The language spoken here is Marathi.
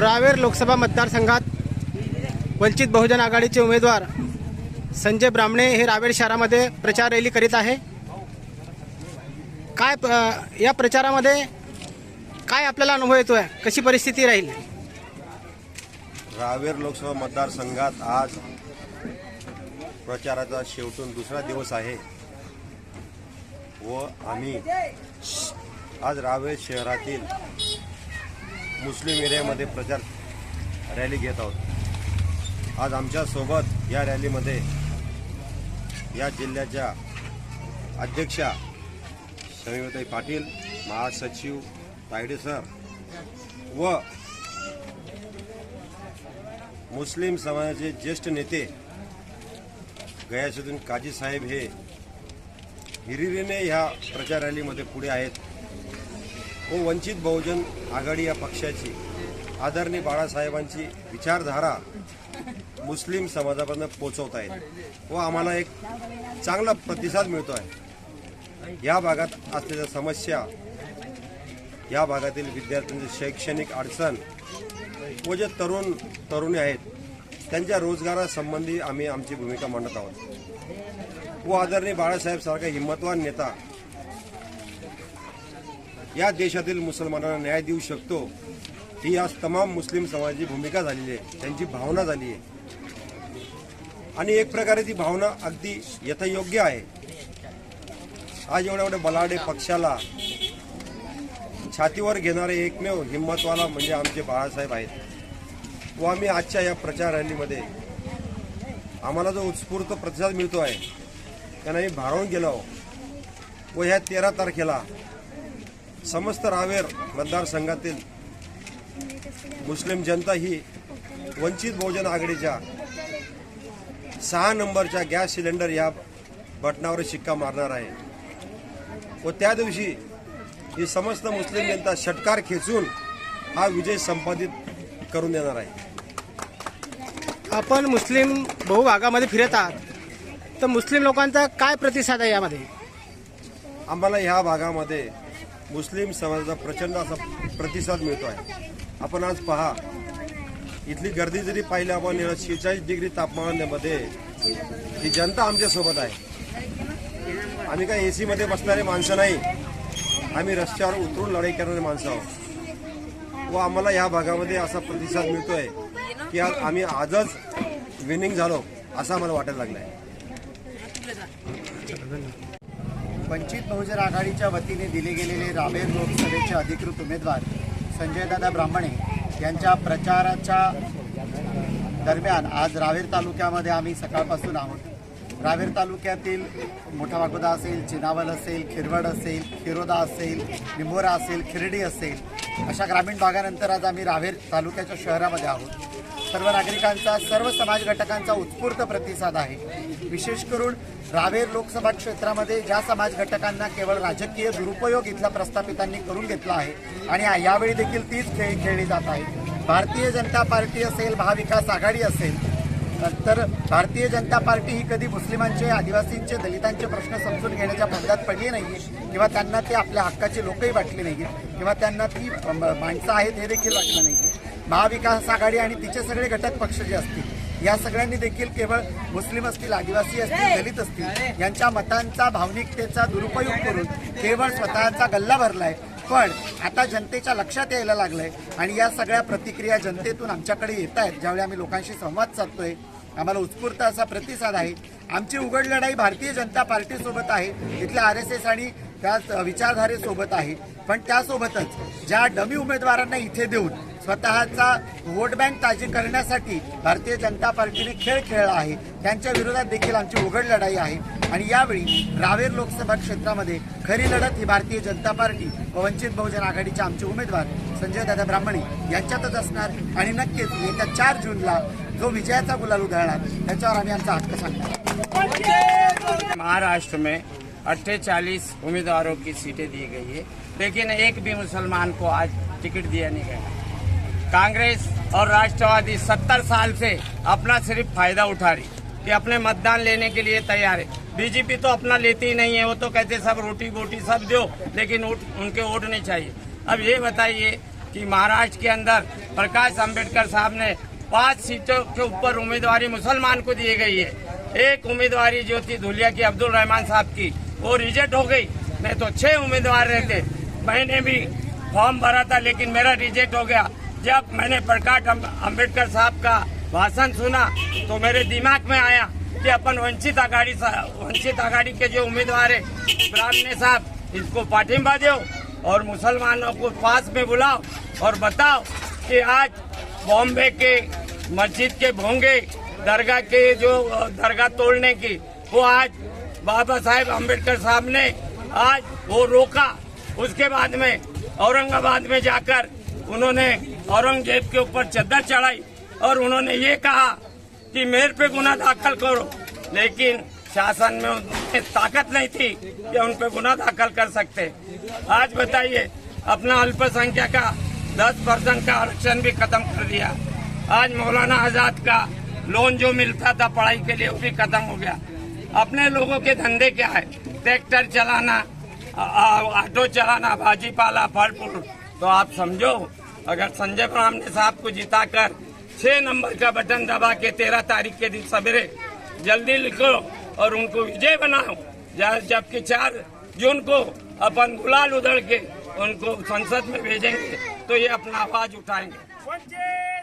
रावेर लोकसभा मतदारसंघात वंचित बहुजन आघाडीचे उमेदवार संजय ब्राह्मणे हे रावेर शहरामध्ये प्रचार रॅली करीत आहे. काय या प्रचारामध्ये काय आपल्याला अनुभव येतो आहे कशी परिस्थिती राहील? रावेर लोकसभा मतदारसंघात आज प्रचाराचा शेवटून दुसरा दिवस आहे व आम्ही आज रावेर शहरातील मुस्लिम एरियामध्ये प्रचार रॅली घेत आहोत. आज आमच्यासोबत या रॅलीमध्ये या जिल्ह्याच्या अध्यक्षा शमीताई पाटील महासचिव तायडे सर व मुस्लिम समाजाचे ज्येष्ठ नेते गयासुद्दीन काजी साहेब हे हिरिरीने ह्या प्रचार रॅलीमध्ये पुढे आहेत. व वंचित बहुजन आघाडी या पक्षाची आदरणीय बाळासाहेबांची विचारधारा मुस्लिम समाजापर्यंत पोचवत आहेत व आम्हाला एक चांगला प्रतिसाद मिळतो आहे या भागात असलेल्या समस्या या भागातील विद्यार्थ्यांची शैक्षणिक अडचण व जे तरुण तरुणी आहेत त्यांच्या रोजगारासंबंधी आम्ही आमची भूमिका मांडत आहोत. व आदरणीय बाळासाहेब सारखा हिंमतवान नेता या देशातील मुसलमानांना न्याय देऊ शकतो ही आज तमाम मुस्लिम समाजाची भूमिका झालेली आहे. त्यांची भावना झाली आहे. आणि एक प्रकारे ती भावना अगदी यथायोग्य आहे. आज एवढ्या एवढ्या बलाडे पक्षाला छातीवर घेणारे एकमेव हिंमतवाला म्हणजे आमचे बाळासाहेब आहेत. व आम्ही आजच्या या प्रचार रॅलीमध्ये आम्हाला जो उत्स्फूर्त प्रतिसाद मिळतो आहे त्यांना आम्ही भारावून गेलो व ह्या तेरा तारखेला समस्त रावेर मतदारसंघातील मुस्लिम जनता ही वंचित बहुजन आघाडीच्या सहा नंबरच्या गॅस सिलेंडर या बटनावर शिक्का मारणार आहे. व त्या दिवशी ही समस्त मुस्लिम जनता षटकार खेचून हा विजय संपादित करून देणार आहे. आपण मुस्लिम बहुभागामध्ये फिरत आहात तर मुस्लिम लोकांचा काय प्रतिसाद आहे यामध्ये? आम्हाला ह्या भागामध्ये मुस्लिम समाजाचा प्रचंड असा प्रतिसाद मिळतो आहे आपण आज पहा इथली गर्दी जरी पाहिली आपण शेहेचाळीस डिग्री तापमानामध्ये ही जनता आमच्यासोबत आहे. आम्ही काय ए सीमध्ये बसणारे माणसं नाही. आम्ही रस्त्यावर उतरून लढाई करणारे माणसं आहोत. व आम्हाला ह्या भागामध्ये असा प्रतिसाद मिळतोय की आज आम्ही आजच विनिंग झालो असं आम्हाला वाटायला लागलं आहे वंचित बहुजन आघाडीच्या वतीने दिले गेलेले रावेर लोकसभेचे अधिकृत उमेदवार संजयदादा ब्राह्मणे यांच्या प्रचाराच्या दरम्यान आज रावेर तालुक्यामध्ये आम्ही सकाळपासून आहोत. रावेर तालुक्यातील मोठा वागोदा असेल चिनावल असेल खिरवड असेल खिरोदा असेल निंबोरा असेल खिरडी असेल अशा ग्रामीण भागानंतर आज आम्ही रावेर तालुक्याच्या शहरामध्ये आहोत. सर्व नागरिकांचा सर्व समाज घटकांचा उत्स्फूर्त प्रतिसाद आहे. विशेष करून रावेर लोकसभा क्षेत्रामध्ये ज्या समाज घटकांना केवळ राजकीय दुरुपयोग इथल्या प्रस्थापितांनी करून घेतला आहे आणि यावेळी देखील तीच खेळ खेळली जात आहे. भारतीय जनता पार्टी असेल महाविकास आघाडी असेल तर भारतीय जनता पार्टी ही कधी मुस्लिमांचे आदिवासींचे दलितांचे प्रश्न समजून घेण्याच्या बंधात पडली नाही किंवा त्यांना ते आपल्या हक्काचे लोकही वाटले नाही किंवा त्यांना ती माणसं आहेत हे देखील वाटलं नाही महाविकास आघाडी आणि तिचे सगळे घटक पक्ष जे असतील या सगळ्यांनी देखील केवळ मुस्लिम असतील आदिवासी असतील दलित असतील यांच्या मतांचा भावनिकतेचा दुरुपयोग करून केवळ स्वतःचा गल्ला भरलाय. पण आता जनतेच्या लक्षात यायला लागलंय आणि या सगळ्या प्रतिक्रिया जनतेतून आमच्याकडे येत आहेत ज्यावेळी आम्ही लोकांशी संवाद साधतोय. आम्हाला उत्स्फूर्त असा प्रतिसाद आहे. आमची उघड लढाई भारतीय जनता पार्टीसोबत आहे इथल्या आर एस एस आणि त्याच विचारधारेसोबत आहे. पण त्यासोबतच ज्या डमी उमेदवारांना इथे देऊन स्वतःचा वोट बँक ताजी करण्यासाठी भारतीय जनता पार्टीने खेळ खेळला आहे. त्यांच्या विरोधात देखील आमची उघड लढाई आहे. आणि यावेळी रावेर लोकसभा क्षेत्रामध्ये खरी लढत ही भारतीय जनता पार्टी व वंचित बहुजन आघाडीचे आमचे उमेदवार संजय दादा ब्राह्मणे यांच्यातच असणार. आणि नक्कीच येत्या चार जूनला जो विजयाचा गुलाल उधळणार त्याच्यावर आम्ही आमचा हक्क सांगणार. महाराष्ट्र में 48 उम्मीदवारों की सीटें दी गई है। लेकिन एक भी मुसलमान को आज टिकट दिया नहीं गया। कांग्रेस और राष्ट्रवादी 70 साल से अपना सिर्फ़ फ़ायदा उठा रही, कि अपने मतदान लेने के लिए तैयार है। बीजेपी तो अपना लेती ही नहीं है, वो तो कहते सब रोटी बोटी सब दो, लेकिन वोट उनके वोट नहीं चाहिए। अब ये बताइए कि महाराष्ट्र के अंदर प्रकाश अंबेडकर साहब ने पाँच सीटों के ऊपर उम्मीदवारी मुसलमान को दी गई है। एक उम्मीदवारी जो थी धुलिया की, अब्दुल रहमान साहब की, वो रिजेक्ट हो गई। नहीं तो छह उम्मीदवार रहते। मैंने भी फॉर्म भरा था, लेकिन मेरा रिजेक्ट हो गया। जब मैंने प्रकाश अम- अंबेडकर साहब का भाषण सुना तो मेरे दिमाग में आया कि अपन वंचित आघाड़ी वंचित आघाड़ी के जो उम्मीदवार है, ब्राह्मणे साहब इसको पाठिंबा दो और मुसलमानों को पास में बुलाओ और बताओ कि आज बॉम्बे के मस्जिद के भोंगे, दरगाह के जो, दरगाह तोड़ने की, वो आज बाबा साहेब अंबेडकर साहब ने आज वो रोका। उसके बाद में औरंगाबाद में जाकर उन्होंने औरंगज़ेब के ऊपर चद्दर चढ़ाई और उन्होंने ये कहा कि मेरे पे गुना दाखिल करो। लेकिन शासन में उनमें ताकत नहीं थी कि उन पे गुना दाखिल कर सकते। आज बताइए, अपना अल्पसंख्यक का दस परसेंट का आरक्षण भी खत्म कर दिया। आज मौलाना आज़ाद का लोन जो मिलता था पढ़ाई के लिए, वो भी खत्म हो गया। अपने लोगों के धंधे क्या है? ट्रैक्टर चलाना ऑटो चलाना भाजी पाला फल फूल तो आप समझो अगर संजय ब्राह्मणे साहब को जिताकर छह नंबर का बटन दबा के तेरह तारीख के दिन सवेरे जल्दी लिखो और उनको विजय बनाओ जबकि चार जून को अपन गुलाल उधड़ के उनको संसद में भेजेंगे तो ये अपना आवाज़ उठाएँगे।